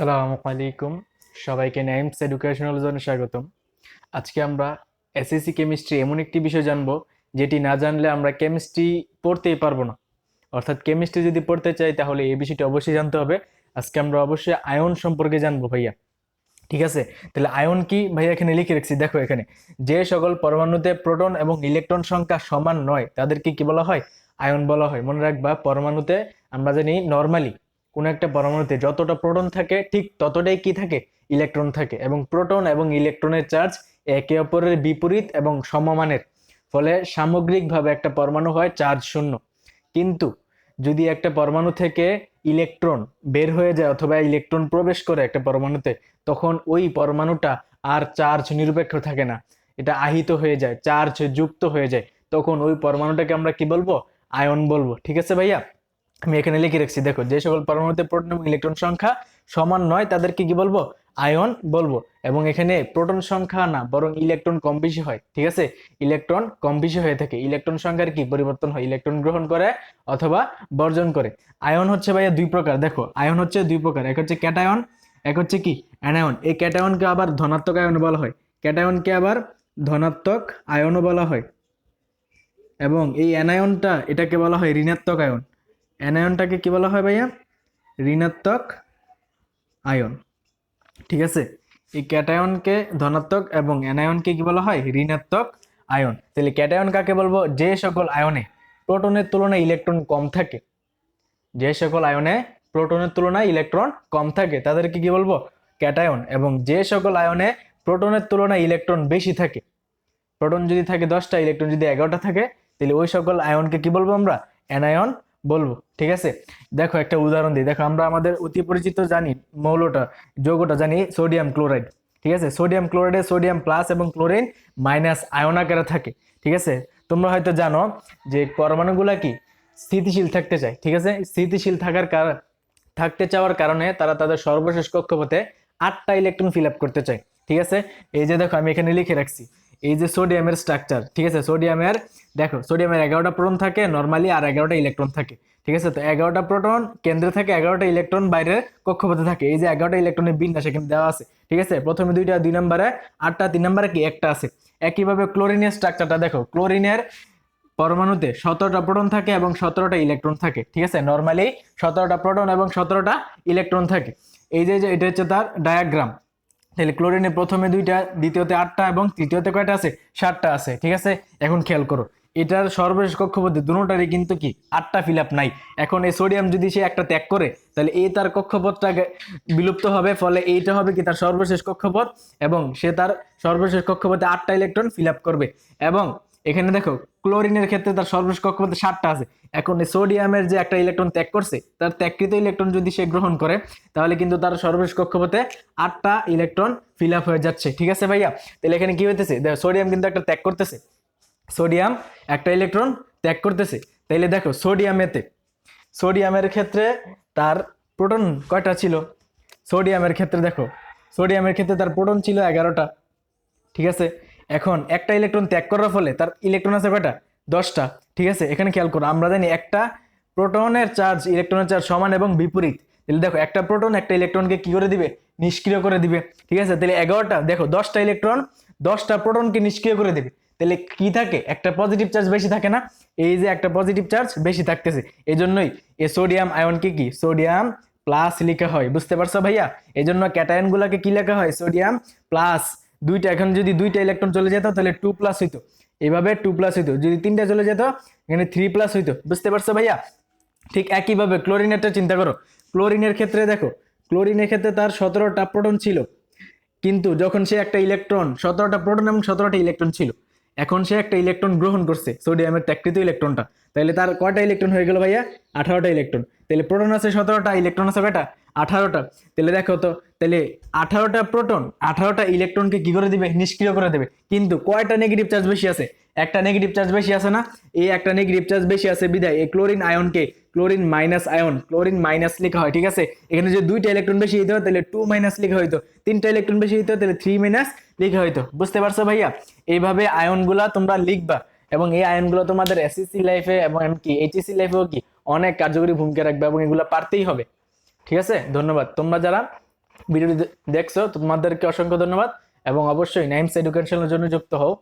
সালামু আলাইকুম। সবাইকে নাইমস এডুকেশনাল জোনে স্বাগতম। আজকে আমরা এসএসসি কেমিস্ট্রি এমন একটি বিষয় জানব, যেটি না জানলে আমরা কেমিস্ট্রি পড়তেই পারব না। অর্থাৎ কেমিস্ট্রি যদি পড়তে চাই, তাহলে এই বিষয়টি অবশ্যই জানতে হবে। আজকে আমরা অবশ্যই আয়ন সম্পর্কে জানব ভাইয়া। ঠিক আছে? তাহলে আয়ন কি? ভাইয়া এখানে লিখে রাখছি, দেখো এখানে। যে সকল পরমাণুতে প্রোটন এবং ইলেকট্রন সংখ্যা সমান নয়, তাদেরকে কি বলা হয়? আয়ন বলা হয়। মনে রাখবা, পরমাণুতে আমরা জানি নর্মালি কোনো একটা পরমাণুতে যতটা প্রোটন থাকে, ঠিক ততটাই কি থাকে? ইলেকট্রন থাকে এবং প্রোটন এবং ইলেকট্রনের চার্জ একে অপরের বিপরীত এবং সমমানের। ফলে সামগ্রিকভাবে একটা পরমাণু হয় চার্জ শূন্য। কিন্তু যদি একটা পরমাণু থেকে ইলেকট্রন বের হয়ে যায় অথবা ইলেকট্রন প্রবেশ করে একটা পরমাণুতে, তখন ওই পরমাণুটা আর চার্জ নিরপেক্ষ থাকে না। এটা আহিত হয়ে যায়, চার্জ যুক্ত হয়ে যায়। তখন ওই পরমাণুটাকে আমরা কি বলব? আয়ন বলব। ঠিক আছে ভাইয়া? আমি এখানে লিখে রাখছি, দেখো, যে সকল পরমাণুতে প্রোটন এবং ইলেকট্রন সংখ্যা সমান নয়, তাদেরকে কি বলব? আয়ন বলব। এবং এখানে প্রোটন সংখ্যা না, বরং ইলেকট্রন কম বেশি হয়, ঠিক আছে? ইলেকট্রন কম বেশি হয়ে থাকে। ইলেকট্রন সংখ্যার কি? পরিবর্তন হয়। ইলেকট্রন গ্রহণ করে অথবা বর্জন করে। আয়ন হচ্ছে ভাইয়া দুই প্রকার, দেখো, আয়ন হচ্ছে দুই প্রকার। এক হচ্ছে ক্যাটায়ন, এক হচ্ছে কি? অ্যানায়ন। এই ক্যাটায়নকে আবার ধনাত্মক আয়ন বলা হয়। ক্যাটায়নকে আবার ধনাত্মক আয়নও বলা হয়। এবং এই অ্যানায়নটা এটাকে বলা হয় ঋণাত্মক আয়ন। অ্যানায়নটাকে কি বলা হয় ভাইয়া? ঋণাত্মক আয়ন। ঠিক আছে? এই ক্যাটায়নকে ধনাত্মক এবং অ্যানায়নকে কি বলা হয়? ঋণাত্মক আয়ন। তাহলে ক্যাটায়ন কাকে বলব? যে সকল আয়নে প্রোটনের তুলনায় ইলেকট্রন কম থাকে। যে সকল আয়নে প্রোটনের তুলনায় ইলেকট্রন কম থাকে, তাদেরকে কি বলব? ক্যাটায়ন। এবং যে সকল আয়নে প্রোটনের তুলনায় ইলেকট্রন বেশি থাকে, প্রোটন যদি থাকে দশটা, ইলেকট্রন যদি এগারোটা থাকে, তাহলে ওই সকল আয়নকে কি বলব আমরা? অ্যানায়ন বলব, ঠিক আছে? দেখো একটা উদাহরণ দিই। দেখো, আমরা আমাদের অতি পরিচিত জানি মৌলটা, যৌগটা জানি সোডিয়াম ক্লোরাইড, ঠিক আছে? সোডিয়াম ক্লোরাইডে সোডিয়াম প্লাস এবং ক্লোরিন মাইনাস আয়ন থাকে, ঠিক আছে? তোমরা হয়তো জানো যে পরমাণুগুলা কি? স্থিতিশীল থাকতে চায়, ঠিক আছে? স্থিতিশীল থাকার কারণ থাকতে চাওয়ার কারণে তারা তাদের সর্বশেষ কক্ষপথে আটটা ইলেকট্রন ফিল আপ করতে চায়, ঠিক আছে? এই যে দেখো, আমি এখানে লিখে রাখছি। এই যে সোডিয়ামের স্ট্রাকচার ঠিক আছে? সোডিয়ামের দেখো সোডিয়ামের এগারোটা প্রোটন থাকে নর্মালি আর এগারোটা ইলেকট্রন থাকে, ঠিক আছে? তো এগারোটা প্রোটন কেন্দ্রে থাকে এগারোটা ইলেকট্রন বাইরের কক্ষপথে থাকে। এই যে এগারোটা ইলেকট্রনের বিন্যাস এখানে দেওয়া আছে, ঠিক আছে? প্রথমে দুইটা, দুই নম্বরে, আটটা, তিন নম্বরে কি? একটা আছে। একইভাবে ক্লোরিনের স্ট্রাকচারটা দেখো ক্লোরিনের পরমাণুতে সতেরোটা প্রোটন থাকে এবং সতেরোটা ইলেকট্রন থাকে, ঠিক আছে? নর্মালি সতেরোটা প্রোটন এবং সতেরোটা ইলেকট্রন থাকে। এই যে এটা হচ্ছে তার ডায়াগ্রাম তাহলে ক্লোরিনে প্রথমে দুইটা, দ্বিতীয়তে আটটা এবং তৃতীয়তে কয়টা আছে? সাতটা আছে, ঠিক আছে? এখন খেয়াল করো, এটার সর্বশেষ কক্ষপথে দুটারই কিন্তু কি? আটটা ফিল নাই। এখন এই সোডিয়াম যদি সে একটা ত্যাগ করে, তাহলে এই তার কক্ষপথটা বিলুপ্ত হবে, ফলে এইটা হবে কি? তার সর্বশেষ কক্ষপথ এবং সে তার সর্বশেষ কক্ষপথে আটটা ইলেকট্রন ফিল করবে। এবং এখানে দেখো ক্লোরিনের ক্ষেত্রে তার সর্বশেষ কক্ষপথে সাতটা আছে। এখন সোডিয়ামের যে একটা ইলেকট্রন ত্যাগ করছে, তার ত্যাগকৃত ইলেকট্রন যদি সে গ্রহণ করে, তাহলে কিন্তু তার সর্বশেষ কক্ষপথে আটটা ইলেকট্রন ফিল আপ হয়ে যাচ্ছে। ঠিক আছে ভাইয়া? তাহলে এখানে কি হইতেছে? দেখো সোডিয়াম কিন্তু একটা ত্যাগ করতেছে। সোডিয়াম একটা ইলেকট্রন ত্যাগ করতেছে। তাইলে দেখো সোডিয়ামেতে সোডিয়ামের ক্ষেত্রে তার প্রোটন কয়টা ছিল? সোডিয়ামের ক্ষেত্রে দেখো সোডিয়ামের ক্ষেত্রে তার প্রোটন ছিল এগারোটা। ঠিক আছে? এখন একটা ইলেকট্রন ত্যাগ করার ফলে তার ইলেকট্রন আছে কয়টা? দশটা। ঠিক আছে? এখানে খেয়াল করো, আমরা জানি একটা প্রোটনের চার্জ ইলেকট্রনের চার্জ সমান এবং বিপরীত। তাহলে দেখো, একটা প্রোটন একটা ইলেকট্রনকে কি করে দিবে? নিষ্ক্রিয় করে দিবে। ঠিক আছে? তাহলে এগারোটা, দেখো, দশটা ইলেকট্রন দশটা প্রোটনকে নিষ্ক্রিয় করে দিবে। তাহলে কি থাকে? একটা পজিটিভ চার্জ বেশি থাকে না? এই যে একটা পজিটিভ চার্জ বেশি থাকতেছে। এই জন্যই এ সোডিয়াম আয়নকে কি সোডিয়াম প্লাস লেখা হয়। বুঝতে পারছ ভাইয়া? এই জন্য ক্যাটায়ন গুলাকে কি লেখা হয়? সোডিয়াম প্লাস দুইটা, এখন যদি দুইটা ইলেকট্রন চলে যেত, তাহলে টু প্লাস হইতো। এইভাবে টু প্লাস হইতো। যদি তিনটা চলে যেত, এখানে থ্রি প্লাস হইতো। বুঝতে পারছ ভাইয়া? ঠিক একইভাবে ক্লোরিনেরটা চিন্তা করো। ক্লোরিনের ক্ষেত্রে দেখো ক্লোরিনের ক্ষেত্রে তার সতেরোটা প্রোটন ছিল। কিন্তু যখন সে একটা ইলেকট্রন সতেরোটা প্রোটন এবং সতেরোটা ইলেকট্রন ছিল। এখন সে একটা ইলেকট্রন গ্রহণ করছে সোডিয়ামের ত্যাগকৃত ইলেকট্রনটা তাহলে তার কয়টা ইলেকট্রন হয়ে গেল ভাইয়া? আঠারোটা ইলেকট্রন তাহলে প্রোটন আছে সতেরোটা ইলেকট্রন আছে কয়টা? আঠারোটা। তাহলে দেখো তো, তাহলে আঠারোটা প্রোটন আঠারোটা ইলেকট্রনকে কি করে দিবে? নিষ্ক্রিয় করে দেবে। কিন্তু কয়টা নেগেটিভ চার্জ বেশি আছে? একটা নেগেটিভ চার্জ বেশি আছে না? এই একটা নেগেটিভ চার্জ বেশি আছে, বিদায়, এই chlorine আয়নকে chlorine minus ion chlorine minus লেখা হয়, ঠিক আছে? এখানে যদি দুইটা ইলেকট্রন বেশি হইতো, তাহলে টু মাইনাস লেখা হইতো। তিনটা ইলেকট্রন বেশি হইতো, তাহলে থ্রি মাইনাস লেখা হইতো। বুঝতে পারছ ভাইয়া? এইভাবে আয়নগুলা তোমরা লিখবা। এবং এই আয়নগুলো তোমাদের এসএসসি লাইফে এবং এমনকি এইচএসসি লাইফেও কি, অনেক কার্যকরী ভূমিকা রাখবে এবং এগুলো পারতেই হবে। ঠিক আছে? ধন্যবাদ। তোমরা যারা ভিডিওটি দেখছ, তোমাদেরকে অসংখ্য ধন্যবাদ এবং অবশ্যই নাইমস এডুকেশনের জন্য যুক্ত হও।